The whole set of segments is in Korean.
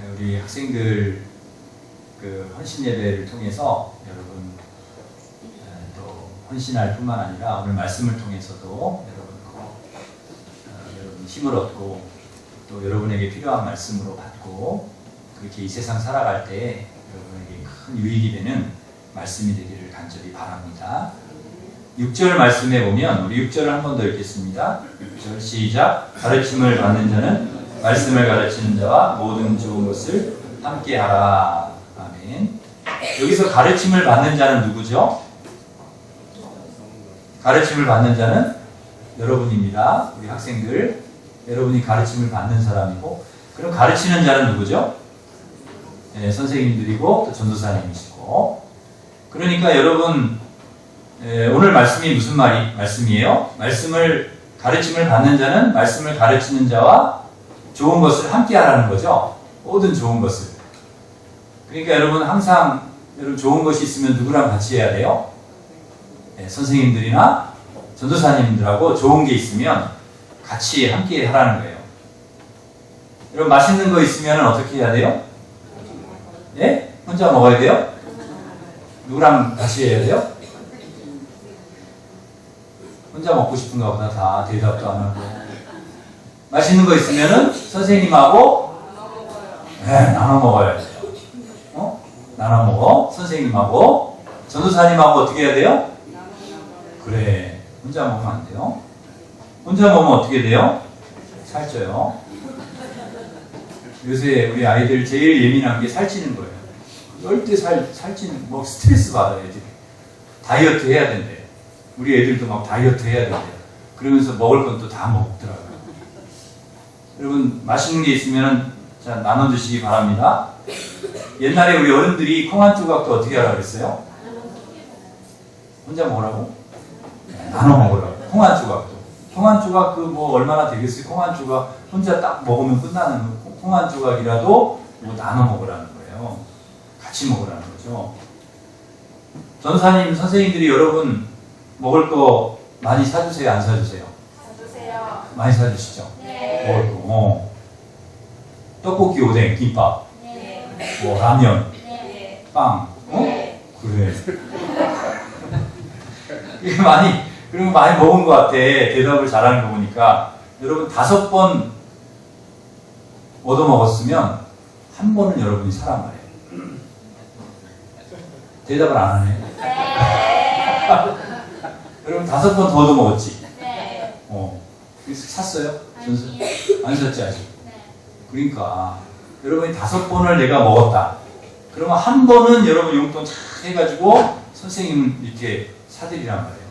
네, 우리 학생들 그 헌신 예배를 통해서 여러분 에, 또 헌신할 뿐만 아니라 오늘 말씀을 통해서도 여러분 어, 여러분 힘을 얻고 또 여러분에게 필요한 말씀으로 받고 그렇게 이 세상 살아갈 때 여러분에게 큰 유익이 되는 말씀이 되기를 간절히 바랍니다. 6절 말씀에 보면 우리 6절을 한 번 더 읽겠습니다. 6절 시작 가르침을 받는 자는 말씀을 가르치는 자와 모든 좋은 것을 함께 하라. 아멘. 여기서 가르침을 받는 자는 누구죠? 가르침을 받는 자는 여러분입니다. 우리 학생들 여러분이 가르침을 받는 사람이고 그럼 가르치는 자는 누구죠? 네, 선생님들이고 또 전도사님이시고 그러니까 여러분 에, 오늘 말씀이 무슨 말이 말씀이에요? 말씀을 가르침을 받는 자는 말씀을 가르치는 자와 좋은 것을 함께 하라는 거죠. 모든 좋은 것을. 그러니까 여러분 항상 여러분 좋은 것이 있으면 누구랑 같이 해야 돼요? 네, 선생님들이나 전도사님들하고 좋은 게 있으면 같이 함께 하라는 거예요. 여러분 맛있는 거 있으면 어떻게 해야 돼요? 예? 혼자 먹어야 돼요? 누구랑 같이 해야 돼요? 혼자 먹고 싶은가 보다 다 대답도 안 하고 맛있는 거 있으면은 선생님하고 네, 나눠 먹어야 돼요. 어? 나눠 먹어. 선생님하고 전도사님하고 어떻게 해야 돼요? 그래. 혼자 먹으면 안 돼요. 혼자 먹으면 어떻게 돼요? 살쪄요. 요새 우리 아이들 제일 예민한 게 살찌는 거예요. 절대 살, 살찌는, 뭐 스트레스 받아요, 애들이. 다이어트 해야 된대. 우리 애들도 막 다이어트 해야 된대. 그러면서 먹을 건 또 다 먹더라고요. 여러분, 맛있는 게 있으면 자, 나눠 드시기 바랍니다. 옛날에 우리 어른들이 콩 한 조각도 어떻게 하라고 그랬어요? 혼자 먹으라고? 네, 나눠 먹으라고. 콩 한 조각도. 콩 한 조각 그 뭐 얼마나 되겠어요? 콩 한 조각 혼자 딱 먹으면 끝나는 콩 한 조각이라도 뭐 나눠 먹으라는 거예요. 같이 먹으라는 거죠. 전사님, 선생님들이 여러분 먹을 거 많이 사주세요? 안 사주세요? 사주세요. 많이 사주시죠? 거. 어. 떡볶이, 오뎅, 김밥, 네. 뭐 라면, 네. 빵. 어? 네. 그래. 이게 많이, 그리고 많이 먹은 것 같아. 대답을 잘하는 거 보니까. 여러분, 다섯 번 얻어 먹었으면, 한 번은 여러분이 사란 말이에요. 대답을 안 하네. 네. 여러분, 다섯 번 더 얻어 먹었지. 네. 어. 그래서 샀어요? 안 샀지, 아직. 네. 그러니까, 여러분이 다섯 번을 내가 먹었다. 그러면 한 번은 여러분 용돈 착 해가지고, 선생님 이렇게 사드리란 말이에요.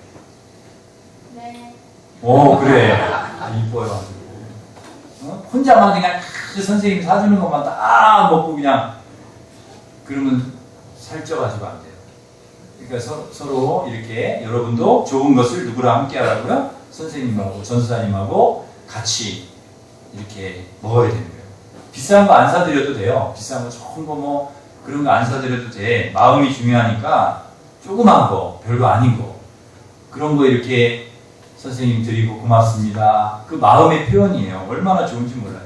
네. 오 그래 아, 이뻐요. 어? 혼자만 그냥 그 선생님 사주는 것만 다 먹고 그냥 그러면 살쪄가지고 안 돼요 그러니까 서, 서로 이렇게 여러분도 좋은 것을 누구랑 함께 하라고요? 선생님하고 전수사님하고 같이 이렇게 먹어야 되는 거예요 비싼 거 안 사드려도 돼요 비싼 거 좋은 거뭐 그런 거 안 사드려도 돼 마음이 중요하니까 조그만 거 별거 아닌 거 그런 거 이렇게 선생님 드리고 고맙습니다. 그 마음의 표현이에요. 얼마나 좋은지 몰라요.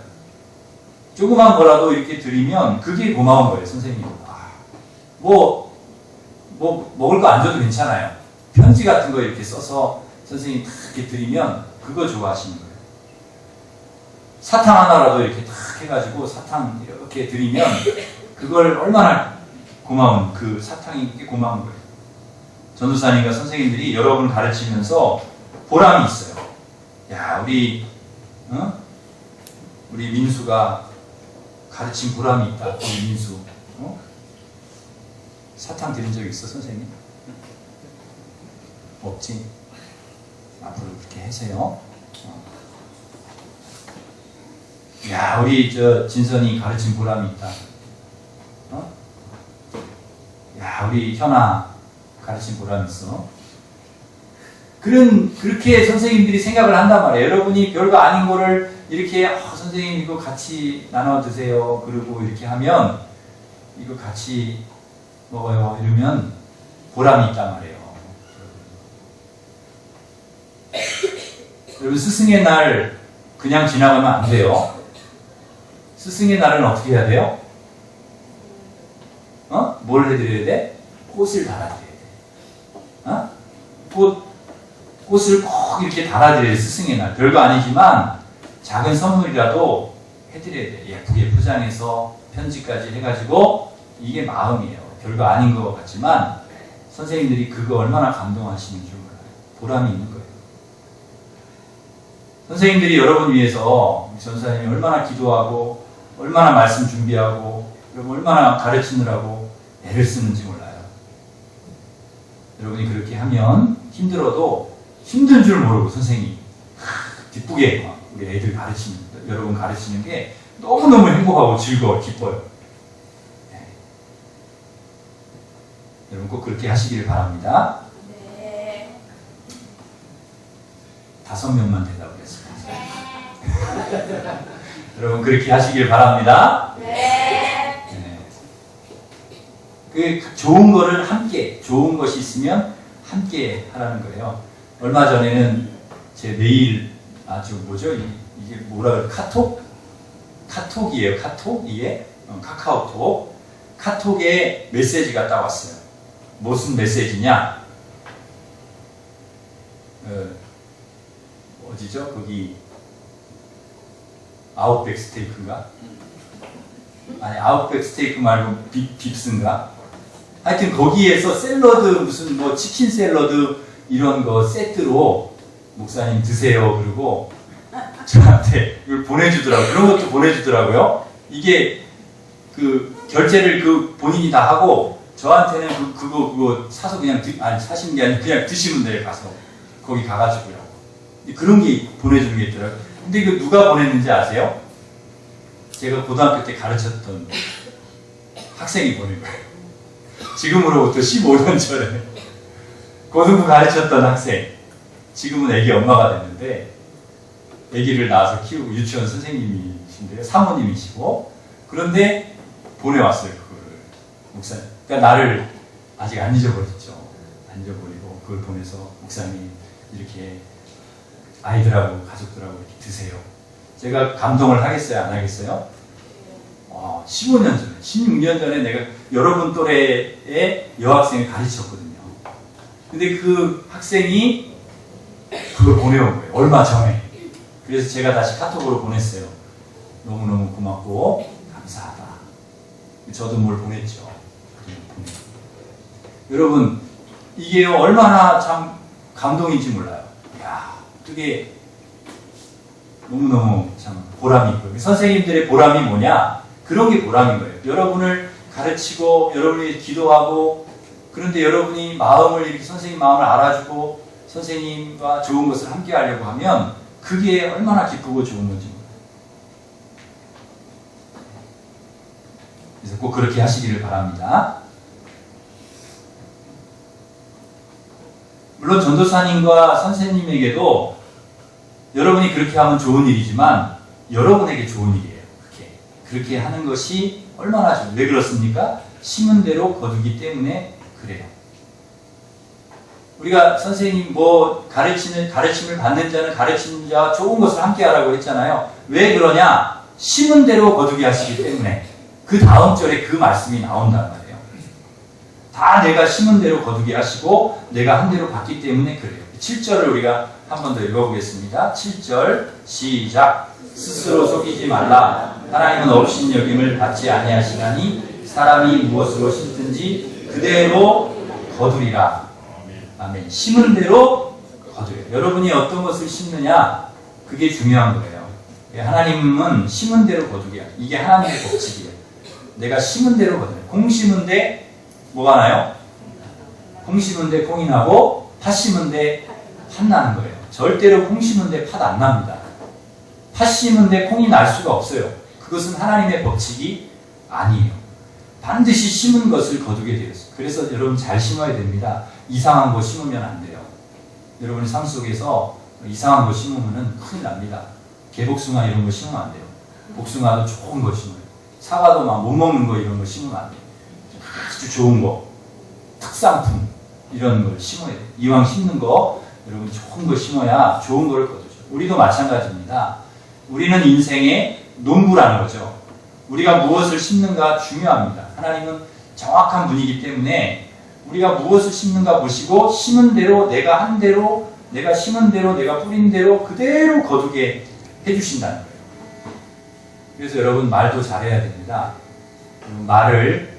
조그만 거라도 이렇게 드리면 그게 고마운 거예요, 선생님. 아, 뭐, 뭐, 먹을 거 안 줘도 괜찮아요. 편지 같은 거 이렇게 써서 선생님 탁 이렇게 드리면 그거 좋아하시는 거예요. 사탕 하나라도 이렇게 탁 해가지고 사탕 이렇게 드리면 그걸 얼마나 고마운, 그 사탕이 꽤 고마운 거예요. 전도사님과 선생님들이 여러분을 가르치면서 보람이 있어요. 야, 우리, 어? 우리 민수가 가르친 보람이 있다. 우리 민수. 어? 사탕 드린 적 있어, 선생님? 없지? 앞으로 그렇게 하세요. 어. 야, 우리 저 진선이 가르친 보람이 있다. 어? 야, 우리 현아 가르친 보람이 있어. 그런 그렇게 선생님들이 생각을 한단 말이에요. 여러분이 별거 아닌 거를 이렇게 어, 선생님 이거 같이 나눠 드세요. 그리고 이렇게 하면 이거 같이 먹어요. 이러면 보람이 있단 말이에요. 여러분 스승의 날 그냥 지나가면 안 돼요. 스승의 날은 어떻게 해야 돼요? 뭘 해드려야 돼? 꽃을 달아드려야 돼. 어? 꽃, 꽃을 꼭 이렇게 달아드려야 돼, 스승의 날. 별거 아니지만 작은 선물이라도 해드려야 돼. 예쁘게 포장해서 편지까지 해가지고 이게 마음이에요. 별거 아닌 것 같지만 선생님들이 그거 얼마나 감동하시는 줄 몰라요. 보람이 있는 거예요. 선생님들이 여러분 위해서 전사님이 얼마나 기도하고 얼마나 말씀 준비하고 여러분 얼마나 가르치느라고 애를 쓰는지 몰라요. 여러분이 그렇게 하면 힘들어도 힘든 줄 모르고 선생님이 기쁘게 막 우리 애들 가르치는 여러분 가르치는 게 너무너무 행복하고 즐거워 기뻐요. 네. 여러분 꼭 그렇게 하시기를 바랍니다. 네. 다섯 명만 대답을 했습니다. 여러분 그렇게 하시길 바랍니다. 네. 네. 그 좋은 거를 함께 좋은 것이 있으면 함께 하라는 거예요. 얼마 전에는 제 메일 아주 뭐죠 이- 이게 뭐라 그래 카톡 카톡이에요 카톡 이게 어, 카카오톡 카톡에 메시지가 딱 왔어요. 무슨 메시지냐? 어, 어디죠 거기 아웃백 스테이크인가? 아니 아웃백 스테이크 말고 빅, 빕스인가? 하여튼 거기에서 샐러드 무슨 뭐 치킨 샐러드 이런 거 세트로 목사님 드세요. 그리고 저한테 이걸 보내주더라고요. 그런 것도 보내주더라고요. 이게 그 결제를 그 본인이 다 하고 저한테는 그, 그거 그거 사서 그냥 드, 아니 사시는 게 아니고 그냥 드시면 돼요 가서. 거기 가가지고요. 그런 게 보내주는 게 있더라고요 근데 이거 누가 보냈는지 아세요? 제가 고등학교 때 가르쳤던 학생이 보낸 거예요. 지금으로부터 15년 전에 고등부 가르쳤던 학생. 지금은 애기 엄마가 됐는데 애기를 낳아서 키우고 유치원 선생님이신데요. 사모님이시고 그런데 보내왔어요. 그거를 목사님. 그러니까 나를 아직 안 잊어버렸죠. 안 잊어버리고 그걸 보내서 목사님 이렇게 아이들하고 가족들하고 이렇게 드세요. 제가 감동을 하겠어요? 안 하겠어요? 와, 15년 전에, 16년 전에 내가 여러분 또래의 여학생을 가르쳤거든요. 근데 그 학생이 그걸 보내온 거예요. 얼마 전에. 그래서 제가 다시 카톡으로 보냈어요. 너무너무 고맙고 감사하다. 저도 뭘 보냈죠. 보냈- 여러분, 이게 얼마나 참 감동인지 몰라요. 야 어떻게 너무너무 참 보람이 있고요. 선생님들의 보람이 뭐냐? 그런 게 보람인 거예요. 여러분을 가르치고, 여러분이 기도하고, 그런데 여러분이 마음을, 이렇게 선생님 마음을 알아주고, 선생님과 좋은 것을 함께 하려고 하면, 그게 얼마나 기쁘고 좋은 건지 몰라요. 그래서 꼭 그렇게 하시기를 바랍니다. 물론 전도사님과 선생님에게도 여러분이 그렇게 하면 좋은 일이지만 여러분에게 좋은 일이에요. 그렇게 그렇게 하는 것이 얼마나 좋. 왜 그렇습니까? 심은 대로 거두기 때문에 그래요. 우리가 선생님 뭐 가르치는 가르침을 받는 자는 가르치는 자와 좋은 것을 함께 하라고 했잖아요. 왜 그러냐? 심은 대로 거두게 하시기 때문에 그 다음 절에 그 말씀이 나온단 말이에요. 다 내가 심은 대로 거두게 하시고 내가 한 대로 받기 때문에 그래요. 7절을 우리가 한 번 더 읽어보겠습니다. 7절 시작. 스스로 속이지 말라. 하나님은 없인 여김을 받지 아니하시나니 사람이 무엇으로 심든지 그대로 거두리라. 아멘. 심은 대로 거두려. 여러분이 어떤 것을 심느냐? 그게 중요한 거예요. 예, 하나님은 심은 대로 거두게 이게 하나님의 법칙이에요. 내가 심은 대로 거두려 공 심은 데 뭐가 나요? 콩 심은 데 콩이 나고 팥 심은 데 팥 나는 거예요. 절대로 콩 심은 데 팥 안 납니다. 팥 심은 데 콩이 날 수가 없어요. 그것은 하나님의 법칙이 아니에요. 반드시 심은 것을 거두게 되어 있어요. 그래서 여러분 잘 심어야 됩니다. 이상한 거 심으면 안 돼요. 여러분의 삶 속에서 이상한 거 심으면 큰일 납니다. 개복숭아 이런 거 심으면 안 돼요. 복숭아도 좋은 거 심어요. 사과도 막 못 먹는 거 이런 거 심으면 안 돼요. 아주 좋은 거, 특산품 이런 걸 심어야 돼요. 이왕 심는 거 여러분 좋은 거 심어야 좋은 걸 거두죠. 우리도 마찬가지입니다. 우리는 인생의 농부라는 거죠. 우리가 무엇을 심는가 중요합니다. 하나님은 정확한 분이기 때문에 우리가 무엇을 심는가 보시고 심은 대로 내가 한 대로 내가 심은 대로 내가 뿌린 대로 그대로 거두게 해주신다는 거예요. 그래서 여러분 말도 잘해야 됩니다. 음, 말을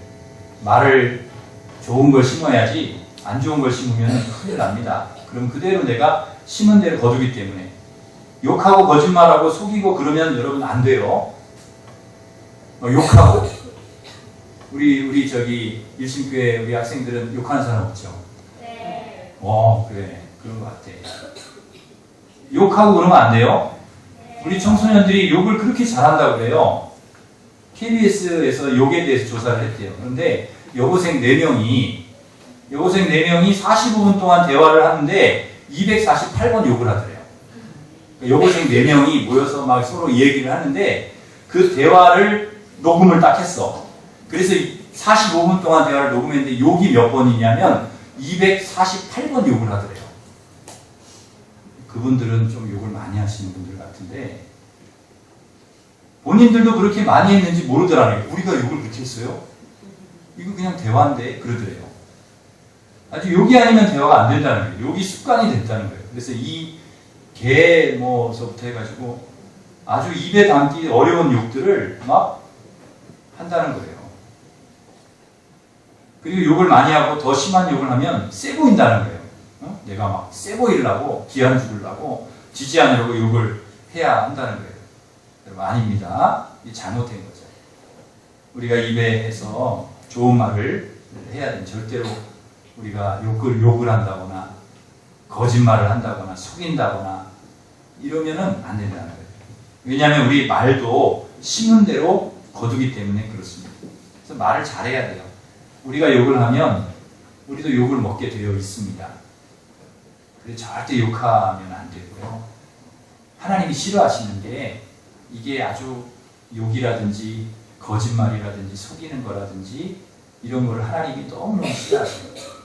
말을 좋은 걸 심어야지 안 좋은 걸 심으면 큰일 납니다. 그럼 그대로 내가 심은 대로 거두기 때문에 욕하고 거짓말하고 속이고 그러면 여러분 안 돼요. 어, 욕하고 우리 우리 저기 일신교회 우리 학생들은 욕하는 사람 없죠. 네. 어 그래 그런 것 같아. 욕하고 그러면 안 돼요. 우리 청소년들이 욕을 그렇게 잘한다고 그래요. KBS에서 욕에 대해서 조사를 했대요. 그런데 여고생 4명이 여고생 4명이 45분 동안 대화를 하는데 248번 욕을 하더래요. 여고생 4명이 모여서 막 서로 이 얘기를 하는데 그 대화를 녹음을 딱 했어. 그래서 45분 동안 대화를 녹음했는데 욕이 몇 번이냐면 248번 욕을 하더래요. 그분들은 좀 욕을 많이 하시는 분들 같은데 본인들도 그렇게 많이 했는지 모르더라고요. 우리가 욕을 그렇게 했어요? 이거 그냥 대화인데 그러더래요. 아주 욕이 아니면 대화가 안 된다는 거예요. 욕이 습관이 됐다는 거예요. 그래서 이 개 뭐서부터 해가지고 아주 입에 담기 어려운 욕들을 막 한다는 거예요. 그리고 욕을 많이 하고 더 심한 욕을 하면 세 보인다는 거예요. 어? 내가 막 세 보이려고 기한 죽으려고 지지 않으려고 욕을 해야 한다는 거예요. 여러분 아닙니다. 이 잘못된 거죠. 우리가 입에서 좋은 말을 해야 돼. 절대로 우리가 욕을 욕을 한다거나 거짓말을 한다거나 속인다거나 이러면은 안 된다는 거예요. 왜냐하면 우리 말도 심은 대로 거두기 때문에 그렇습니다. 그래서 말을 잘해야 돼요. 우리가 욕을 하면 우리도 욕을 먹게 되어 있습니다. 그래서 절대 욕하면 안 되고요. 하나님이 싫어하시는 게 이게 아주 욕이라든지 거짓말이라든지 속이는 거라든지 이런 거를 하나님이 너무너무 싫어하시는 거예요.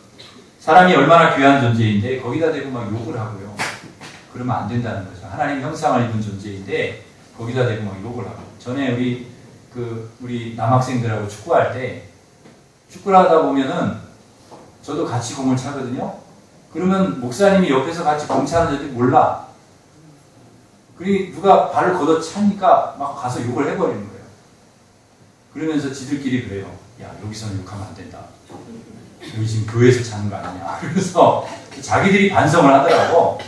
사람이 얼마나 귀한 존재인데 거기다 대고 막 욕을 하고요. 그러면 안 된다는 거죠. 하나님 형상을 입은 존재인데 거기다 대고 막 욕을 하고. 전에 우리 그 우리 남학생들하고 축구할 때 축구를 하다 보면은 저도 같이 공을 차거든요. 그러면 목사님이 옆에서 같이 공 차는데 몰라. 그리고 누가 발을 걷어 차니까 막 가서 욕을 해버리는 거예요. 그러면서 지들끼리 그래요. 야 여기서는 욕하면 안 된다. 여기 지금 교회에서 자는 거 아니냐. 그래서 자기들이 반성을 하더라고.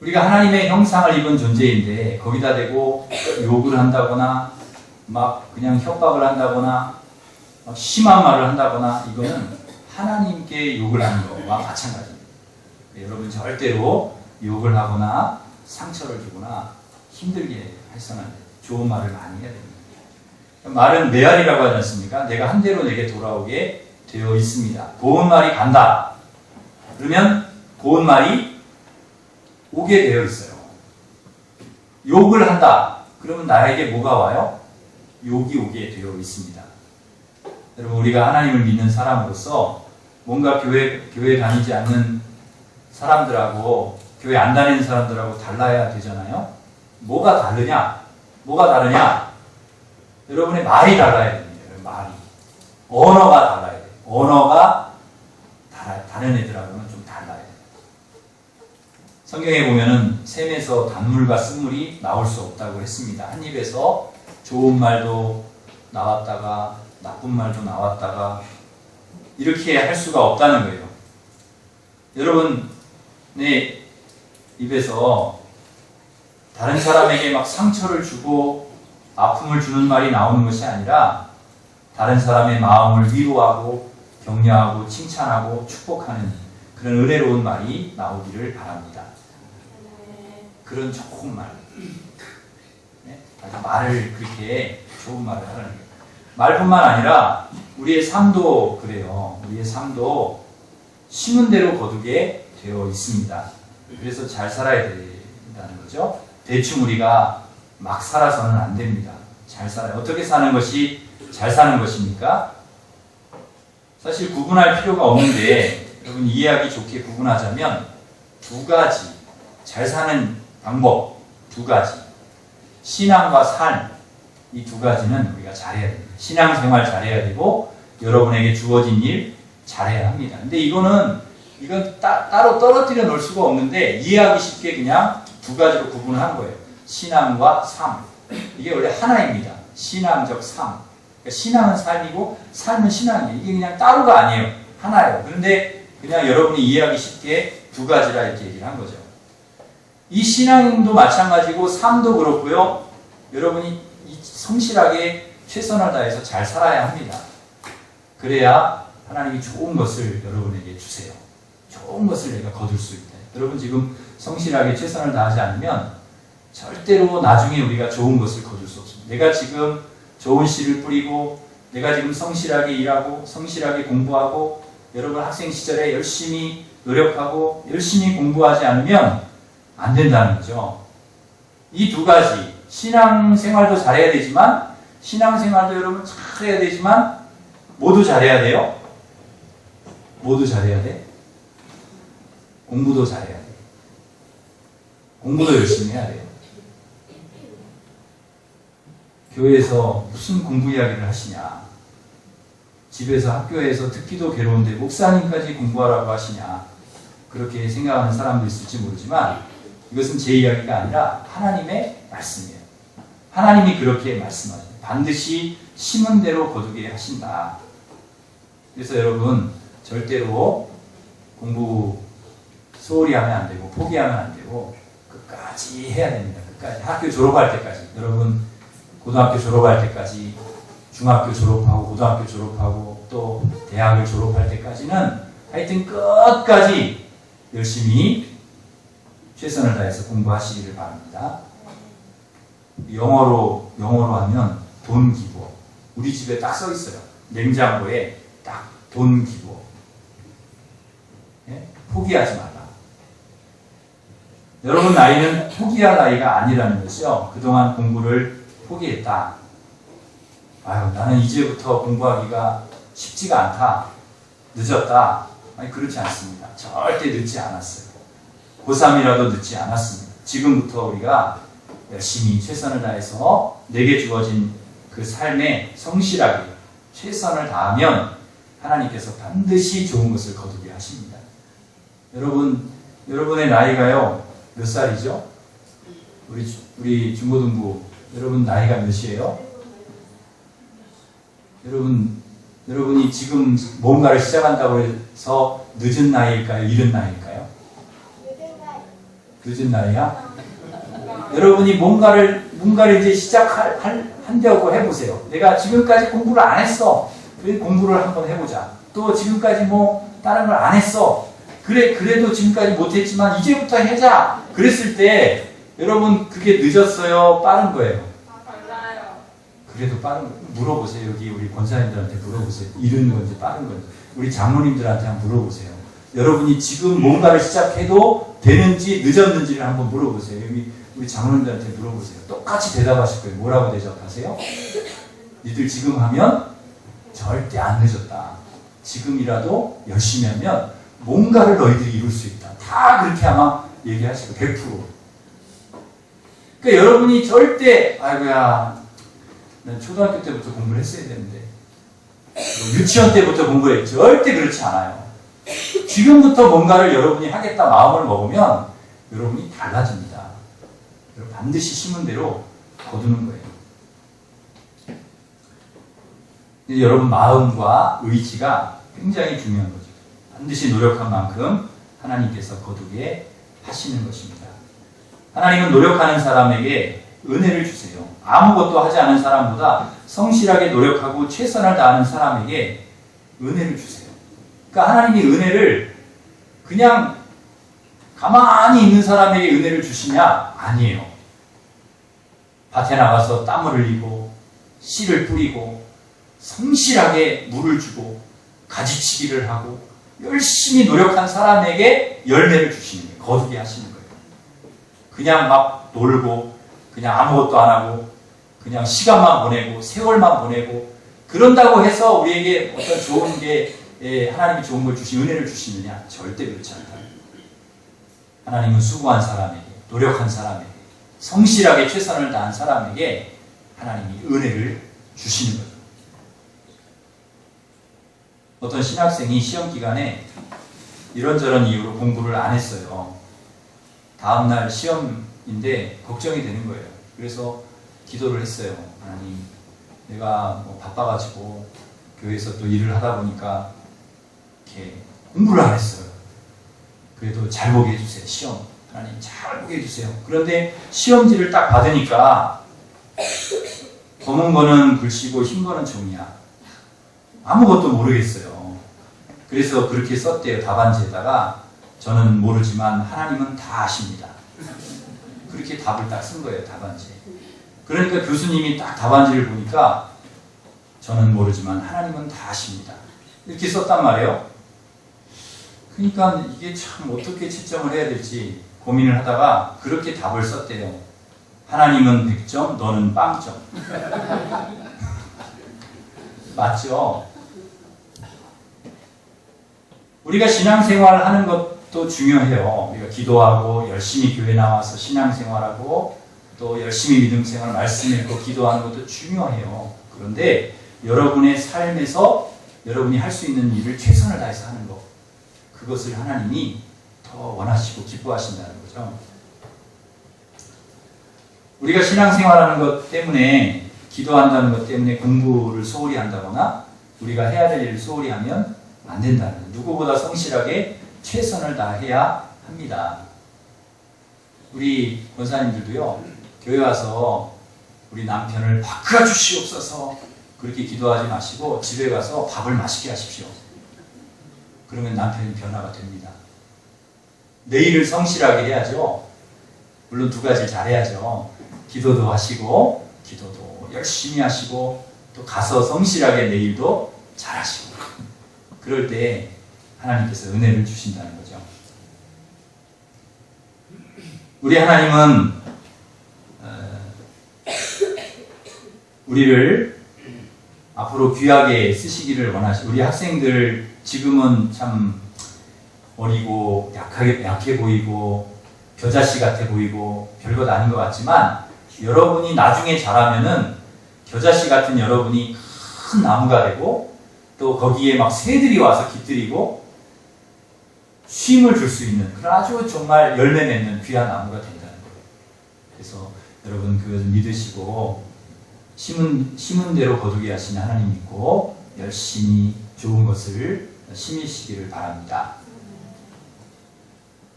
우리가 하나님의 형상을 입은 존재인데 거기다 대고 욕을 한다거나 막 그냥 협박을 한다거나 막 심한 말을 한다거나 이거는 하나님께 욕을 하는 거와 마찬가지입니다. 여러분 절대로 욕을 하거나 상처를 주거나 힘들게 해서는 안 돼요. 좋은 말을 많이 해야 됩니다. 말은 메아리라고 하지 않습니까? 내가 한 대로 내게 돌아오게 되어 있습니다. 고운 말이 간다. 그러면 고운 말이 오게 되어 있어요. 욕을 한다. 그러면 나에게 뭐가 와요? 욕이 오게 되어 있습니다. 여러분 우리가 하나님을 믿는 사람으로서 뭔가 교회 교회 다니지 않는 사람들하고 교회 안 다니는 사람들하고 달라야 되잖아요. 뭐가 다르냐? 뭐가 다르냐? 여러분의 말이 달라야 됩니다. 여러분, 말이 언어가 달라야 돼. 언어가 달라, 다른 애들하고는 좀 달라야 돼. 성경에 보면은 샘에서 단물과 쓴물이 나올 수 없다고 했습니다. 한 입에서 좋은 말도 나왔다가 나쁜 말도 나왔다가 이렇게 할 수가 없다는 거예요. 여러분의 입에서 다른 사람에게 막 상처를 주고 아픔을 주는 말이 나오는 것이 아니라 다른 사람의 마음을 위로하고 격려하고 칭찬하고 축복하는 그런 은혜로운 말이 나오기를 바랍니다. 네. 그런 좋은 말. 네? 말을 그렇게 좋은 말을 하는. 말뿐만 아니라 우리의 삶도 그래요. 우리의 삶도 심은 대로 거두게 되어 있습니다. 그래서 잘 살아야 된다는 거죠. 대충 우리가 막 살아서는 안 됩니다. 잘 살아요. 어떻게 사는 것이 잘 사는 것입니까? 사실 구분할 필요가 없는데 여러분 이해하기 좋게 구분하자면 두 가지 잘 사는 방법 두 가지. 신앙과 삶, 이 두 가지는 우리가 잘해야 됩니다. 신앙생활 잘해야 되고, 여러분에게 주어진 일 잘해야 합니다. 근데 이거는, 이건 따, 따로 떨어뜨려 놓을 수가 없는데, 이해하기 쉽게 그냥 두 가지로 구분하는 거예요. 신앙과 삶. 이게 원래 하나입니다. 신앙적 삶. 그러니까 신앙은 삶이고, 삶은 신앙이에요. 이게 그냥 따로가 아니에요. 하나예요. 그런데 그냥 여러분이 이해하기 쉽게 두 가지라 이렇게 얘기를 한 거죠. 이 신앙도 마찬가지고 삶도 그렇고요. 여러분이 이 성실하게 최선을 다해서 잘 살아야 합니다. 그래야 하나님이 좋은 것을 여러분에게 주세요. 좋은 것을 내가 거둘 수 있다. 여러분 지금 성실하게 최선을 다하지 않으면 절대로 나중에 우리가 좋은 것을 거둘 수 없습니다. 내가 지금 좋은 씨를 뿌리고 내가 지금 성실하게 일하고 성실하게 공부하고 여러분 학생 시절에 열심히 노력하고 열심히 공부하지 않으면 안 된다는 거죠. 이 두 가지 신앙 생활도 잘해야 되지만 신앙 생활도 여러분 잘해야 되지만 모두 잘해야 돼요. 모두 잘해야 돼. 공부도 잘해야 돼. 공부도 열심히 해야 돼요. 교회에서 무슨 공부 이야기를 하시냐? 집에서 학교에서 듣기도 괴로운데 목사님까지 공부하라고 하시냐? 그렇게 생각하는 사람도 있을지 모르지만 이것은 제 이야기가 아니라 하나님의 말씀이에요. 하나님이 그렇게 말씀하세요. 반드시 심은 대로 거두게 하신다. 그래서 여러분 절대로 공부 소홀히 하면 안 되고 포기하면 안 되고 끝까지 해야 됩니다. 끝까지 학교 졸업할 때까지 여러분 고등학교 졸업할 때까지 중학교 졸업하고 고등학교 졸업하고 또 대학을 졸업할 때까지는 하여튼 끝까지 열심히 최선을 다해서 공부하시기를 바랍니다. 영어로 영어로 하면 돈 기부. 우리 집에 딱 써 있어요. 냉장고에 딱 돈 기부. 예? 포기하지 말라. 여러분 나이는 포기할 나이가 아니라는 것이요. 그동안 공부를 포기했다. 아유, 나는 이제부터 공부하기가 쉽지가 않다. 늦었다. 아니, 그렇지 않습니다. 절대 늦지 않았어요. 고3이라도 늦지 않았습니다. 지금부터 우리가 열심히 최선을 다해서 내게 주어진 그 삶에 성실하게 최선을 다하면 하나님께서 반드시 좋은 것을 거두게 하십니다. 여러분, 여러분의 나이가요, 몇 살이죠? 우리, 우리 중고등부, 여러분 나이가 몇이에요? 여러분, 여러분이 지금 뭔가를 시작한다고 해서 늦은 나이일까요? 이른 나이일까요? 늦은 나이야? 여러분이 뭔가를, 뭔가를 이제 시작할, 할, 한다고 해보세요. 내가 지금까지 공부를 안 했어. 공부를 한번 해보자. 또 지금까지 뭐, 다른 걸 안 했어. 그래, 그래도 지금까지 못했지만, 이제부터 해자. 그랬을 때, 여러분, 그게 늦었어요? 빠른 거예요? 그래도 빠른 거 물어보세요. 여기 우리 권사님들한테 물어보세요. 이른 건지 빠른 건지. 우리 장로님들한테 한번 물어보세요. 여러분이 지금 뭔가를 시작해도 되는지 늦었는지를 한번 물어보세요. 여기 우리 장로님들한테 물어보세요. 똑같이 대답하실 거예요. 뭐라고 대답하세요? 니들 지금 하면 절대 안 늦었다. 지금이라도 열심히 하면 뭔가를 너희들이 이룰 수 있다. 다 그렇게 아마 거예요. 100%. 그러니까 여러분이 절대 아이고야 난 초등학교 때부터 공부를 했어야 되는데 뭐 유치원 때부터 공부해 절대 그렇지 않아요. 지금부터 뭔가를 여러분이 하겠다 마음을 먹으면 여러분이 달라집니다. 여러분 반드시 심은 대로 거두는 거예요. 여러분 마음과 의지가 굉장히 중요한 거죠. 반드시 노력한 만큼 하나님께서 거두게 하시는 것입니다. 하나님은 노력하는 사람에게 은혜를 주세요. 아무것도 하지 않은 사람보다 성실하게 노력하고 최선을 다하는 사람에게 은혜를 주세요. 그러니까 하나님이 은혜를 그냥 가만히 있는 사람에게 은혜를 주시냐? 아니에요. 밭에 나가서 땀을 흘리고 씨를 뿌리고 성실하게 물을 주고 가지치기를 하고 열심히 노력한 사람에게 열매를 주시는 거예요. 거두게 하시는 거예요. 그냥 막 놀고 그냥 아무것도 안 하고 그냥 시간만 보내고 세월만 보내고 그런다고 해서 우리에게 어떤 좋은 게 예, 하나님이 좋은 걸 주시 은혜를 주시느냐 절대 그렇지 않다. 하나님은 수고한 사람에게 노력한 사람에게 성실하게 최선을 다한 사람에게 하나님이 은혜를 주시는 거죠. 어떤 신학생이 시험 기간에 이런저런 이유로 공부를 안 했어요. 다음날 시험인데 걱정이 되는 거예요. 그래서 기도를 했어요. 하나님, 내가 뭐 바빠가지고 교회에서 또 일을 하다 보니까 이렇게 공부를 안 했어요. 그래도 잘 보게 해주세요. 시험. 하나님 잘 보게 해주세요. 그런데 시험지를 딱 받으니까 검은 거는 글씨고 흰 거는 종이야. 아무것도 모르겠어요. 그래서 그렇게 썼대요. 답안지에다가 저는 모르지만 하나님은 다 아십니다. 그렇게 답을 딱 쓴 거예요. 답안지에. 그러니까 교수님이 딱 답안지를 보니까 저는 모르지만 하나님은 다 아십니다. 이렇게 썼단 말이에요. 그러니까 이게 참 어떻게 채점을 해야 될지 고민을 하다가 그렇게 답을 썼대요. 하나님은 100점, 너는 빵점. 맞죠? 우리가 신앙생활 하는 것도 중요해요. 우리가 기도하고 열심히 교회 나와서 신앙생활하고 또 열심히 믿음생활 말씀 읽고 기도하는 것도 중요해요. 그런데 여러분의 삶에서 여러분이 할 수 있는 일을 최선을 다해서 하는 것 그것을 하나님이 더 원하시고 기뻐하신다는 거죠. 우리가 신앙생활하는 것 때문에 기도한다는 것 때문에 공부를 소홀히 한다거나 우리가 해야 될 일을 소홀히 하면 안 거예요. 누구보다 성실하게 최선을 다해야 합니다. 우리 권사님들도요 교회 와서 우리 남편을 바꾸어 주시옵소서 그렇게 기도하지 마시고 집에 가서 밥을 맛있게 하십시오. 그러면 남편이 변화가 됩니다. 내 일을 성실하게 해야죠. 물론 두 가지 잘해야죠. 기도도 하시고, 기도도 열심히 하시고, 또 가서 성실하게 내 일도 잘하시고. 그럴 때 하나님께서 은혜를 주신다는 거죠. 우리 하나님은 어, 우리를 앞으로 귀하게 쓰시기를 원하시. 우리 학생들 지금은 참 어리고 약하게 약해 보이고 겨자씨 같아 보이고 별것 아닌 것 같지만 여러분이 나중에 자라면은 겨자씨 같은 여러분이 큰 나무가 되고 또 거기에 막 새들이 와서 깃들이고 쉼을 줄 수 있는 그런 아주 정말 열매 맺는 귀한 나무가 된다는 거예요. 그래서 여러분 그것을 믿으시고 심은 심은 대로 거두게 하시는 하나님 믿고 열심히 좋은 것을 심으시기를 바랍니다.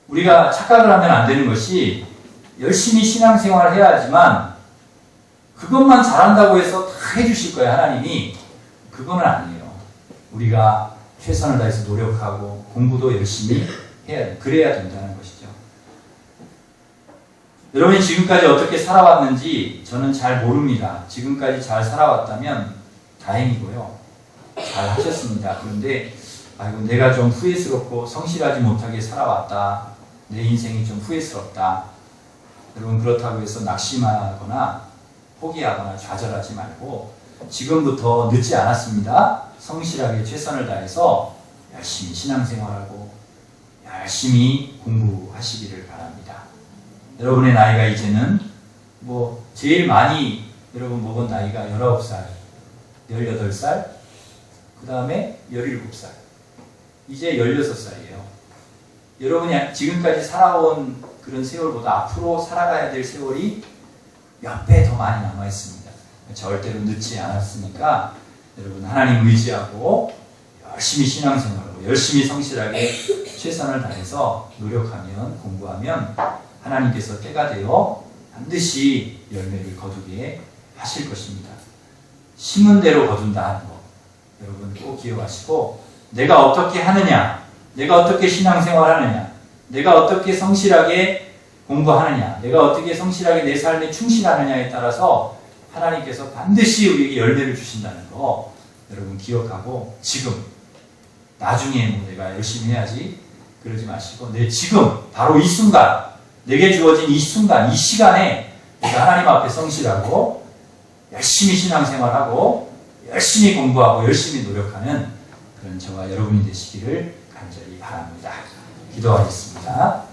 우리가 착각을 하면 안 되는 것이 열심히 신앙생활을 해야 하지만 그것만 잘한다고 해서 다 해주실 거예요 하나님이 그거는 아니에요. 우리가 최선을 다해서 노력하고 공부도 열심히 해야 돼. 그래야 된다는 것이죠. 여러분이 지금까지 어떻게 살아왔는지 저는 잘 모릅니다. 지금까지 잘 살아왔다면 다행이고요. 잘 하셨습니다. 그런데 아이고 내가 좀 후회스럽고 성실하지 못하게 살아왔다. 내 인생이 좀 후회스럽다. 여러분 그렇다고 해서 낙심하거나 포기하거나 좌절하지 말고 지금부터 늦지 않았습니다. 성실하게 최선을 다해서 열심히 신앙생활하고 열심히 공부하시기를 바랍니다. 여러분의 나이가 이제는 뭐 제일 많이 여러분 먹은 나이가 19살, 18살, 그 다음에 17살, 이제 16살이에요. 여러분이 지금까지 살아온 그런 세월보다 앞으로 살아가야 될 세월이 몇 배 더 많이 남아 있습니다. 절대로 늦지 않았으니까 여러분 하나님 의지하고 열심히 신앙생활하고 열심히 성실하게 최선을 다해서 노력하면 공부하면 하나님께서 때가 되어 반드시 열매를 거두게 하실 것입니다. 심은 대로 거둔다 하는 거 여러분 꼭 기억하시고 내가 어떻게 하느냐 내가 어떻게 신앙생활하느냐 내가 어떻게 성실하게 공부하느냐 내가 어떻게 성실하게 내 삶에 충실하느냐에 따라서 하나님께서 반드시 우리에게 열매를 주신다는 거 여러분 기억하고 지금 나중에 뭐 내가 열심히 해야지 그러지 마시고 내 지금 바로 이 순간 내게 주어진 이 순간 이 시간에 내가 하나님 앞에 성실하고 열심히 신앙생활하고 열심히 공부하고 열심히 노력하는 그런 저와 여러분이 되시기를 간절히 바랍니다. 기도하겠습니다.